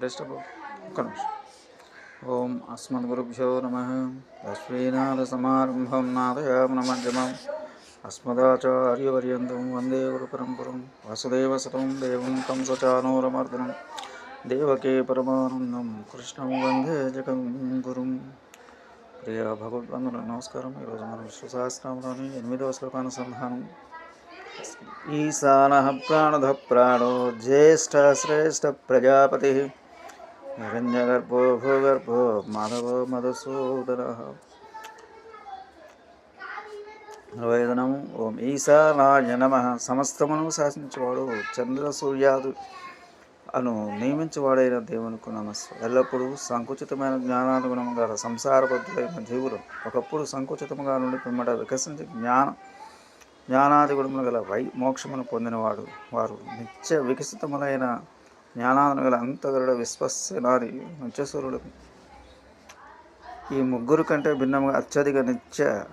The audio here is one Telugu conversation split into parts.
డిస్టర్బ్ ఒక్క నిమిషం. ఓం అస్మద్గురుభ్యో నమ. లక్ష్మీనాథసమారంభం నాదయామనమధ్యమం అస్మదాచార్యవర్యంతం వందే గురుపరంపరం. వసుదేవసతం దేవం తం సచానూరమర్దనం. దేవకే పరమానందం. కృష్ణం వందే జగం గురుం. ప్రియ భగవద్బంధువులకు నమస్కారం. ఈరోజు మనం విశ్వసహస్రంలోని ఎనిమిదవ శ్లోకానుసంధానం ఈశాన ప్రాణధ ప్రాణో జ్యేష్ఠ శ్రేష్ఠ ప్రజాపతి. హిరణ్యగర్భో భూగర్భో మాధవో మధుసూదన వేదనం ఓం ఈశానాయ నమ సమస్తమును శాసించేవాడు చంద్ర సూర్యాదు అను నియమించేవాడైన దేవునికి నమస్సు. ఎల్లప్పుడూ సంకుచితమైన జ్ఞానానుగుణం గల సంసారబద్ధులైన జీవులు ఒకప్పుడు సంకుచితముగా నుండి పిమ్మట వికసించి జ్ఞాన జ్ఞానాది గుణములు గల వై మోక్షమును పొందినవాడు. వారు నిత్య వికసితములైన జ్ఞానాలను గల అంతగరుడ విశ్వసనాది నిత్యసూరుడు ఈ ముగ్గురు కంటే భిన్నంగా అత్యధిక నిత్య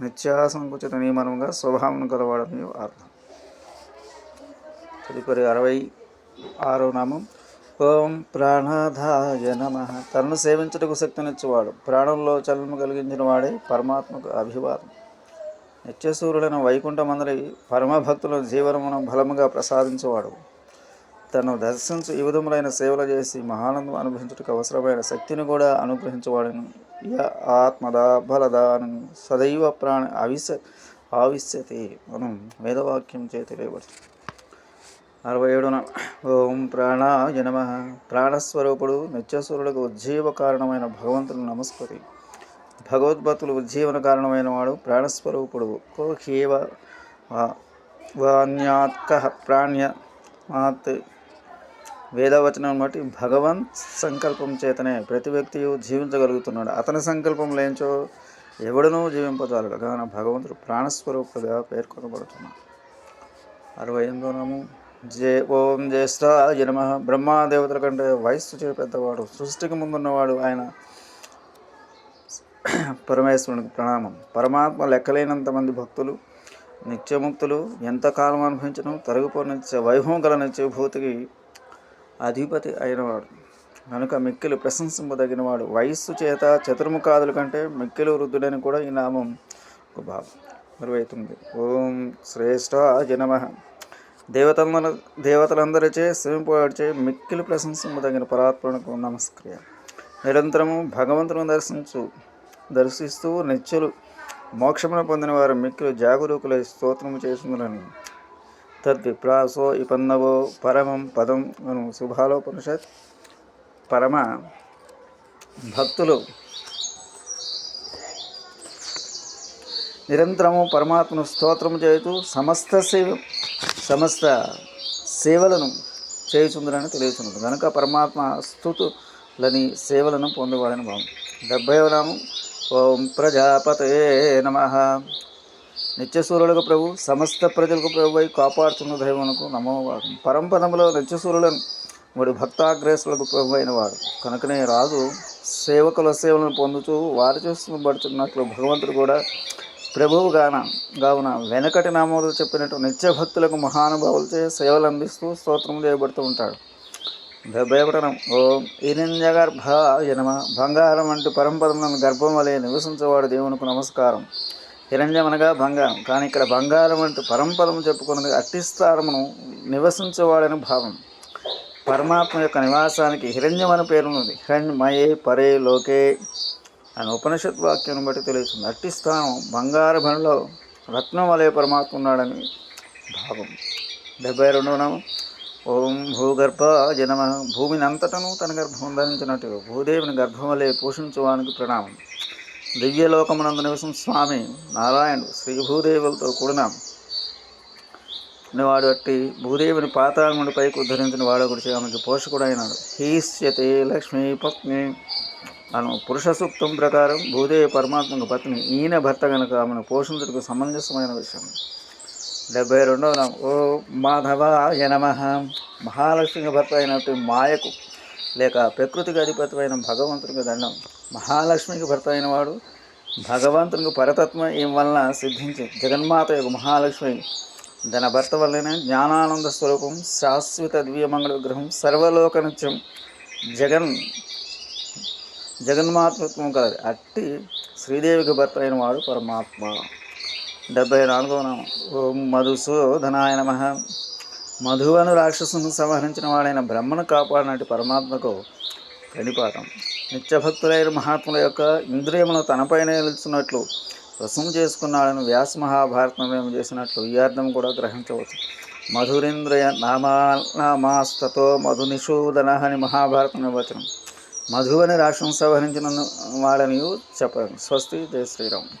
నిత్యాసంకుచిత నియమనంగా స్వభావం గలవాడని అర్థం. తదుపరి అరవై ఆరో నామం ఓం ప్రాణాధాయ నమ. తనను సేవించుటకు శక్తినిచ్చేవాడు. ప్రాణంలో చలనము కలిగించిన వాడే పరమాత్మకు అభివాదం. నిత్యసూరుడైన వైకుంఠమందరి పరమభక్తుల జీవనమును బలముగా ప్రసాదించేవాడు. తను దర్శించు ఈ విధములైన సేవలు చేసి మహానందం అనుభవించుటకు అవసరమైన శక్తిని కూడా అనుగ్రహించేవాడను. య ఆత్మదా బలదాను సదైవ ప్రాణ అవిశ ఆవిశ్యతి మనం వేదవాక్యం చే తెలియబడుతుంది అరవై ఏడున ఓం ప్రాణాయ నమ. ప్రాణస్వరూపుడు నిత్యసూరులకు ఉజ్జీవ కారణమైన భగవంతుని నమస్కరి భగవద్భక్తులు ఉజ్జీవన కారణమైన వాడు ప్రాణస్వరూపుడు. కోహీవ వాణ్యాత్క ప్రాణ్య మాత్ వేదవచనం బట్టి భగవంత్ సంకల్పం చేతనే ప్రతి వ్యక్తియు జీవించగలుగుతున్నాడు. అతని సంకల్పం లేంచో ఎవడనూ జీవింపజాలడు కావున భగవంతుడు ప్రాణస్వరూపుడుగా పేర్కొనబడుతున్నాడు అరవై ఎనిమిదోనము జే ఓం జ్యేష్ఠ జనమ బ్రహ్మాదేవతల కంటే వయస్సు చే పెద్దవాడు సృష్టికి ముందున్నవాడు ఆయన పరమేశ్వరునికి ప్రణామం. పరమాత్మ లెక్కలేనంత మంది భక్తులు నిత్యముక్తులు ఎంతకాలం అనుభవించడం తరుగుపో నిత్య వైభవం గల నిత్యభూతికి అధిపతి అయినవాడు. కనుక మిక్కిలి ప్రశంసింపదగినవాడు. వయస్సు చేత చతుర్ముఖాదుల కంటే మిక్కిలి వృద్ధుడని కూడా ఈ నామం ఒక భావం. ఇరవై తొమ్మిది ఓం శ్రేష్ఠ జనమ దేవతల దేవతలందరిచే శివింపడిచే మిక్కిలి ప్రశంసింపదగిన పరాత్మకు నమస్క్రియ నిరంతరము భగవంతుని దర్శించు దర్శిస్తూ నిత్యులు మోక్షమును పొందిన వారు మిక్కిలు జాగరూకులై స్తోత్రము చేసిందని తద్విప్రాసో ఇపన్నవో పరమం పదం అను శుభాలోపనిషత్. పరమ భక్తులు నిరంతరము పరమాత్మను స్తోత్రము చేయుతూ సమస్త సేవ సమస్త సేవలను చేయుచుందని తెలియచున్నది. కనుక పరమాత్మ స్థుతులని సేవలను పొందేవాడని భావం. డెబ్బై నామం. ఓం ప్రజాపతే నమ. నిత్యసూరులకు ప్రభు సమస్త ప్రజలకు ప్రభు అయి కాపాడుతున్న దైవమునకు నమ్మవాడు పరంపదములో నిత్యసూరులను వాడు భక్తాగ్రేసులకు ప్రభు అయిన వాడు. కనుకనే రాజు సేవకుల సేవలను పొందుతూ వారు చేస్తుబడుతున్నట్లు భగవంతుడు కూడా ప్రభువు గాన కావున వెనకటి నామోదు చెప్పినట్టు నిత్య భక్తులకు మహానుభావులచే సేవలు అందిస్తూ స్తోత్రం చేయబడుతూ ఉంటాడు. భయపడనం. ఓం ఇనింజగర్భ జనమ బంగారం వంటి పరంపరలను గర్భం వలె నివసించేవాడు దేవునికి నమస్కారం. హిరణ్యం అనగా బంగారం. కానీ ఇక్కడ బంగారం అంటూ పరంపరము చెప్పుకున్నది అట్టిస్తారమును నివసించేవాడని భావం. పరమాత్మ యొక్క నివాసానికి హిరణ్యం అని పేరున్నది హిరణ్యమయే పరే లోకే అని ఉపనిషత్ వాక్యం బట్టి తెలుస్తుంది. అట్టిస్థానం బంగారు భణిలో రత్నం వలె పరమాత్మ ఉన్నాడని భావం. డెబ్బై రెండవ ఓం భూగర్భ జనమ భూమిని అంతటను తన గర్భం ధరించినట్టు. భూదేవిని గర్భం వలె పోషించువానికి ప్రణామం. దివ్యలోకమునందు నివసం స్వామి నారాయణుడు శ్రీ భూదేవులతో కూడిన వాడు అట్టి భూదేవిని నుండి పైకి ఉద్ధరించిన వాడు గురించి ఆమెకి పోషకుడు అయినాడు. హీస్యతే లక్ష్మీ పత్ని అను పురుష సూక్తం ప్రకారం భూదేవి పరమాత్మకు పత్ని. ఈయన భర్త కనుక ఆమెను పోషించుటకు సమంజసమైన విషయం. డెబ్బై రెండవ ఓ మాధవ యనమ మహాలక్ష్మి భర్త అయినట్టు మాయకు లేక ప్రకృతికి అధిపతమైన భగవంతునికి దండం. మహాలక్ష్మికి భర్త అయిన వాడు భగవంతునికి పరతత్వం ఏం వలన సిద్ధించి జగన్మాత యొక్క మహాలక్ష్మి తన భర్త వల్లనే జ్ఞానానంద స్వరూపం శాశ్వత దివ్యమంగళ విగ్రహం సర్వలోక నిత్యం జగన్ జగన్మాతృత్వం కలది. అట్టి శ్రీదేవికి భర్త అయిన వాడు పరమాత్మ. డెబ్బై నాలుగవ నామం. ఓం మధుసూదనాయ నమ. మధువను రాక్షసును సంహరించిన వాడైన బ్రహ్మను కాపాడినటి పరమాత్మకు ప్రణిపాతం నిత్యభక్తులైన మహాత్ముల యొక్క ఇంద్రియమును తనపైనే నిలుచున్నట్లు రసం చేసుకున్నాడని వ్యాస మహాభారతం చేసినట్లు ఈ అర్థం కూడా గ్రహించవచ్చు. మధురేంద్రియ నామా నామాస్తతో మధునిషూదన అని మహాభారతం వచనం. మధువని రాష్ట్రం సంహరించిన వాడని చెప్పాను స్వస్తి. జయ శ్రీరామ్.